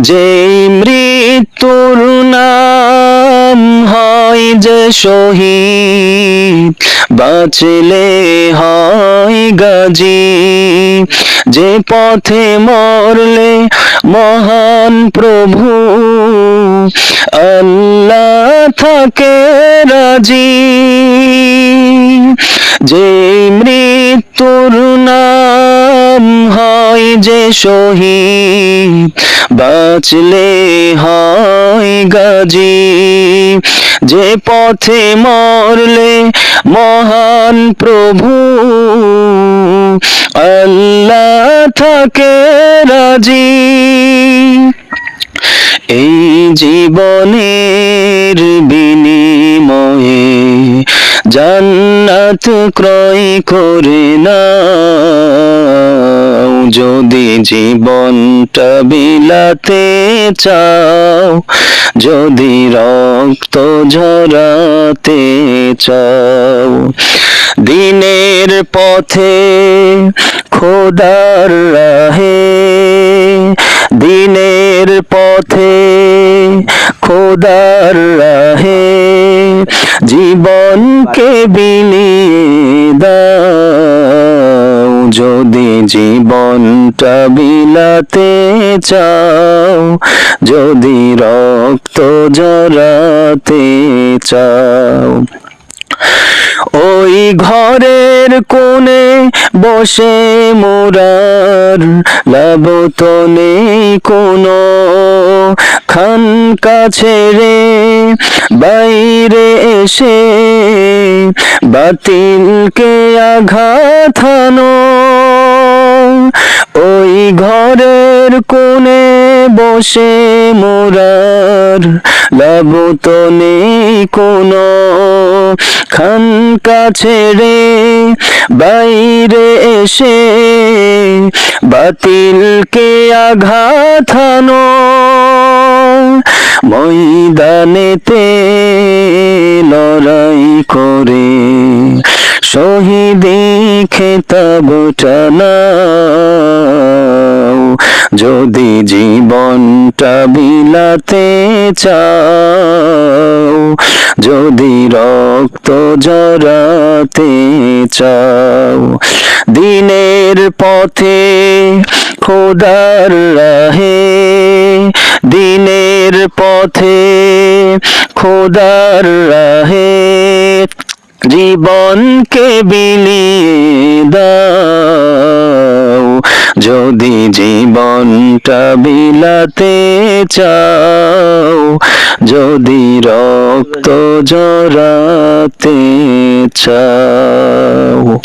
যেই মৃত্যুর নাম হয় যে শহীদ, বাঁচলে হয় গাজী। যে পথে মরলে মহান প্রভু, আল্লাহ থাকে রাজি। যে মৃত্যুর নাম যে শহীদ, বাঁচলে হয় গাজী। যে পথে মরলে মহান প্রভু, আল্লাহ থাকে রাজি। এই জীবনের বিনিময়ে জান্নাত ক্রয় করে না যদি জীবনটা বিলাতে চাও, যদি রক্ত ঝরাতে চাও, দিনের পথে খোদার রাহে, দিনের পথে খোদার জীবনকে বিলিয়ে দাও যদি জীবনটা বিলাতে চাও, যদি রক্ত জরাতে চাও। ওই ঘরের কোণে বসে মোরার লাভ তো নেই কোনো। খান কাছে রে বাইরে এসে বাতিলকে আঘাত ওই ঘরের কোণে বসে মোরার লাভ তো নেই কোনো। খান কাছে রে বাইরে এসে বাতিলকে আঘাত হানো। ময়দানেতে লড়াই করে। শহীদি খেতাবটা নাও যদি জীবনটা বিলাতে চাও, যদি রক্ত জরাতে চাও। দিনের পথে খোদার রাহে দিনের পথে খোদার রাহে জীবনকে বিলিয়ে দাও। যদি জীবনটা বিলাতে চাও যদি রক্ত জরাতে চাও।